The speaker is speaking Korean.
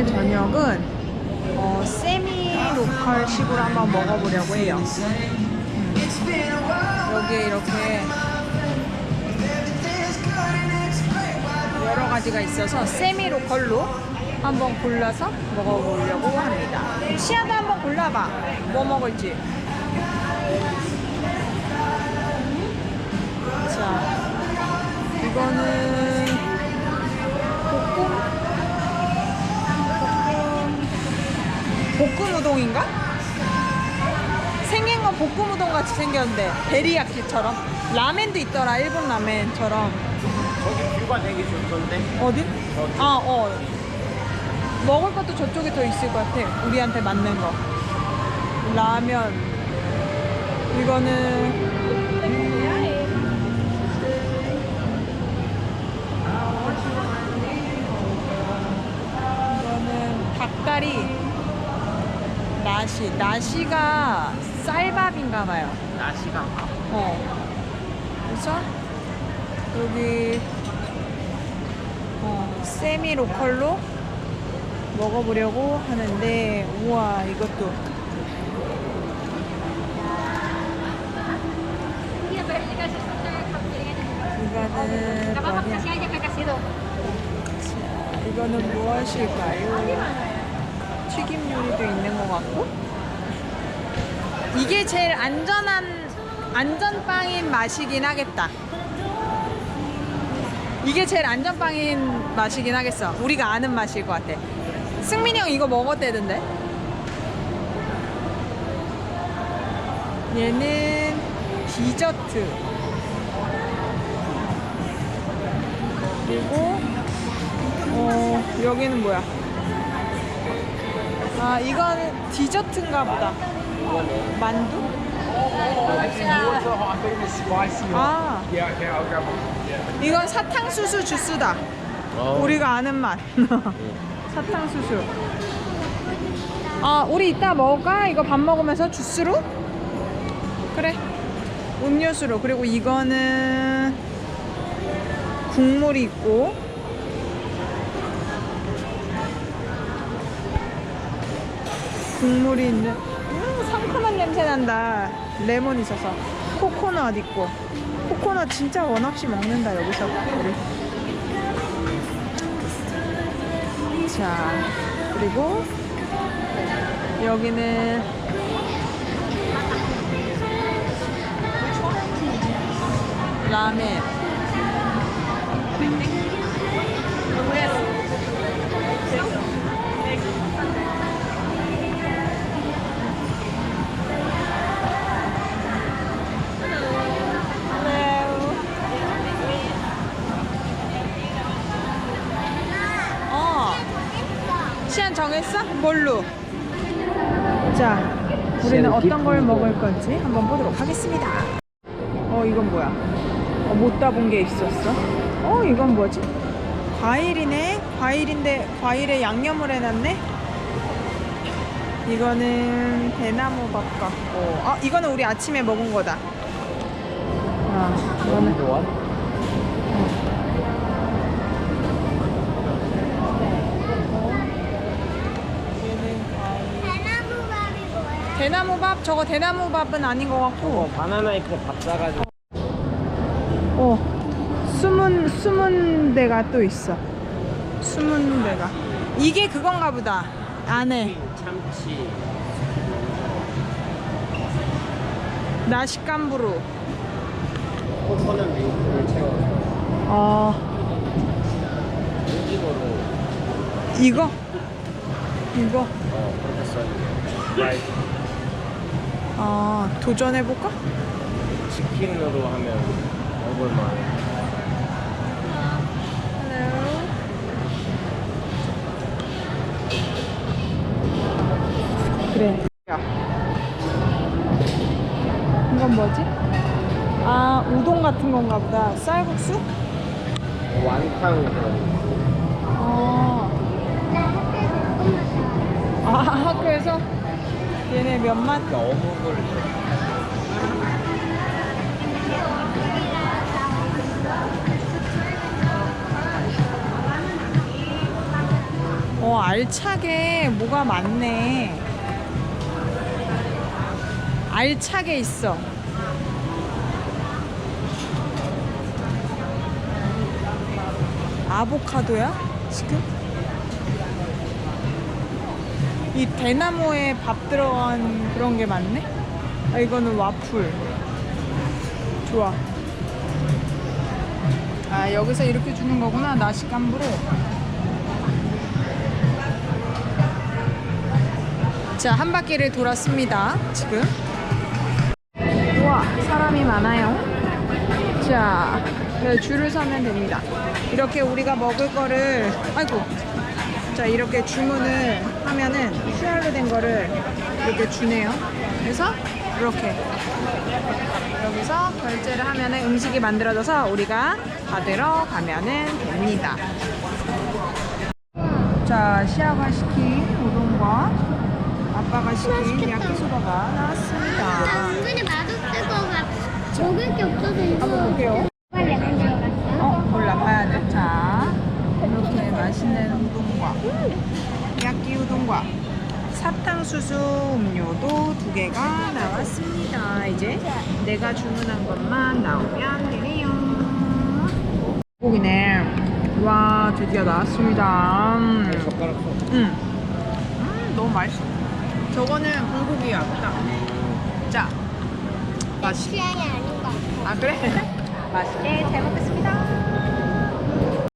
오늘 저녁은 어, 세미 로컬식으로 한번 먹어보려고 해요. 음. 여기에 이렇게 여러 가지가 있어서 세미 로컬로 한번 골라서 먹어보려고 합니다. 시아도 한번 골라봐. 뭐 먹을지. 건 볶음 우동 같이 생겼는데 데리야끼처럼 라멘도 있더라 일본 라멘처럼 저기 뷰가 되게 좋던데. 어디? 아 어. 먹을 것도 저쪽에 더 있을 것 같아. 우리한테 맞는 거. 라면. 이거는 이거는 닭다리. 나시. 나시가 쌀밥인가 봐요. 날씨가 어. 그래서 여기 어, 세미 로컬로 먹어보려고 하는데 우와 이것도 이거는 이거는 무엇일까요? 튀김 요리도 있는 것 같고 이게 제일 안전한 안전빵인 맛이긴 하겠다. 이게 제일 안전빵인 맛이긴 하겠어. 우리가 아는 맛일 것 같아. 승민이 형 이거 먹었대던데. 얘는 디저트. 그리고 어 여기는 뭐야? 아 이건 디저트인가 보다. 만두? 아. 이건 사탕수수 주스다. 우리가 아는 맛. 사탕수수. 아 우리 이따 먹을까? 이거 밥 먹으면서 주스로? 그래. 음료수로. 그리고 이거는 국물이 있고. 국물이 있는. 음, 상큼한 냄새 난다. 레몬 있어서. 코코넛 있고. 코코넛 진짜 원 없이 먹는다 여기서 우리. 자 그리고 여기는 라멘. 정했어? 뭘로? 자, 우리는 어떤 걸 먹을 건지 한번 보도록 하겠습니다. 어, 이건 뭐야? 어, 못 따본 게 있었어. 어, 이건 뭐지? 과일이네? 과일인데 과일에 양념을 해놨네? 이거는 대나무 밥 같고, 아, 이거는 우리 아침에 먹은 거다. 아, 이거는 대나무밥? 저거 대나무밥은 아닌 것 같고. 어, 바나나 잎에 밥 싸가지고. 어 숨은 숨은 데가 또 있어. 숨은 데가. 이게 그건가 보다. 안에. 참치. 나시깐부루 코코넛 밀크를 채워서. 어. 오징어로. 이거? 이거? 어, 그렇게 써있네. 아 도전해볼까? 치킨으로 하면 먹을만. 그래 이건 뭐지? 아 우동 같은 건가 보다 쌀국수? 완탕 그런. 어. 아 학교에서 얘네 몇맛? 그러니까 어묵을. 어 알차게 뭐가 많네. 알차게 있어. 아보카도야? 지금? 이 대나무에 밥 들어간 그런 게 많네? 아, 이거는 와플. 좋아. 아, 여기서 이렇게 주는 거구나. 나시감부로. 자, 한 바퀴를 돌았습니다. 지금. 우와, 사람이 많아요. 자, 네, 줄을 서면 됩니다. 이렇게 우리가 먹을 거를, 아이고. 자, 이렇게 주문을 하면은 QR로 된 거를 이렇게 주네요. 그래서 이렇게 여기서 결제를 하면은 음식이 만들어져서 우리가 받으러 가면은 됩니다. 자, 시아가 시킨 우동과 아빠가 시킨. 야끼소바가 나왔습니다. 나 은근히 맛없을 것 같아. 먹을 게 없어서 이거. 들어갔어? 어, 몰라 봐야 돼. 자, 이렇게 맛있는 우동과 야끼 우동과 사탕수수 음료도 두 개가 나왔습니다. 이제 내가 주문한 것만 나오면 되네요. 고기네. 와, 드디어 나왔습니다. 음. 음. 음, 너무 맛있어. 저거는 불고기야. 딱. 자, 맛있. 취향이 아닌 것 같아. 아 그래? 맛있게 잘 먹겠습니다.